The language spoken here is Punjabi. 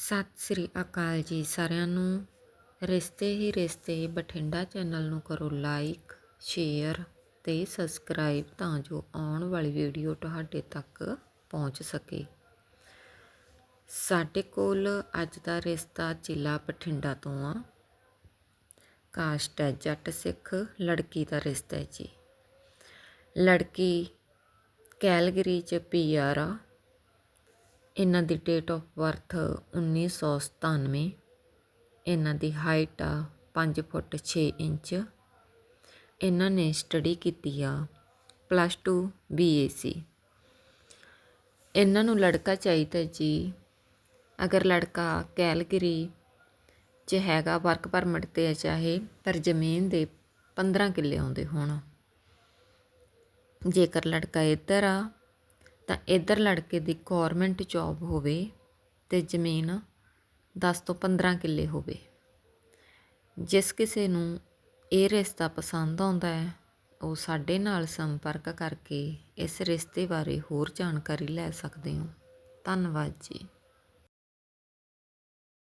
ਸਤਿ ਸ੍ਰੀ ਅਕਾਲ ਜੀ ਸਾਰਿਆਂ ਨੂੰ। ਰਿਸ਼ਤੇ ਹੀ ਰਿਸ਼ਤੇ, ਬਠਿੰਡਾ ਚੈਨਲ ਨੂੰ ਕਰੋ ਲਾਈਕ, ਸ਼ੇਅਰ ਤੇ ਸਬਸਕ੍ਰਾਈਬ ਤਾਂ ਜੋ ਆਉਣ ਵਾਲੀ ਵੀਡੀਓ ਤੁਹਾਡੇ ਤੱਕ ਪਹੁੰਚ ਸਕੇ। ਸਾਡੇ ਕੋਲ ਅੱਜ ਦਾ ਰਿਸ਼ਤਾ ਜ਼ਿਲ੍ਹਾ ਬਠਿੰਡਾ ਤੋਂ ਆ। ਕਾਸਟ ਹੈ ਜੱਟ ਸਿੱਖ, ਲੜਕੀ ਦਾ ਰਿਸ਼ਤਾ ਹੈ ਜੀ। ਲੜਕੀ ਕੈਲਗਰੀ ਚ ਪੀਆਰ ਆ। ਇਹਨਾਂ ਦੀ ਡੇਟ ਆਫ ਬਰਥ 1997 ਇਹਨਾਂ ਦੀ ਹਾਈਟ ਆ ਪੰਜ ਫੁੱਟ ਛੇ ਇੰਚ। ਇਹਨਾਂ ਨੇ ਸਟੱਡੀ ਕੀਤੀ ਆ ਪਲੱਸ 2 ਬੀਏਸੀ ਇਹਨਾਂ ਨੂੰ ਲੜਕਾ ਚਾਹੀਦਾ ਜੀ। ਅਗਰ ਲੜਕਾ ਕੈਲਗਰੀ ਚ ਹੈਗਾ ਵਰਕ ਪਰਮਿਟ ਤੇ ਹੈ ਚਾਹੇ, ਪਰ ਜ਼ਮੀਨ ਦੇ 15 ਕਿੱਲੇ ਆਉਂਦੇ ਹੋਣ। ਜੇਕਰ ਲੜਕਾ ਇੱਧਰ ਆ ਤਾਂ ਇੱਧਰ ਲੜਕੇ ਦੀ ਗੌਰਮੈਂਟ ਜੌਬ ਹੋਵੇ ਤੇ ਜ਼ਮੀਨ 10 ਤੋਂ 15 ਕਿੱਲੇ ਹੋਵੇ। ਜਿਸ ਕਿਸੇ ਨੂੰ ਇਹ ਰਿਸ਼ਤਾ ਪਸੰਦ ਆਉਂਦਾ ਹੈ, ਉਹ ਸਾਡੇ ਨਾਲ ਸੰਪਰਕ ਕਰਕੇ ਇਸ ਰਿਸ਼ਤੇ ਬਾਰੇ ਹੋਰ ਜਾਣਕਾਰੀ ਲੈ ਸਕਦੇ ਹੋ। ਧੰਨਵਾਦ ਜੀ।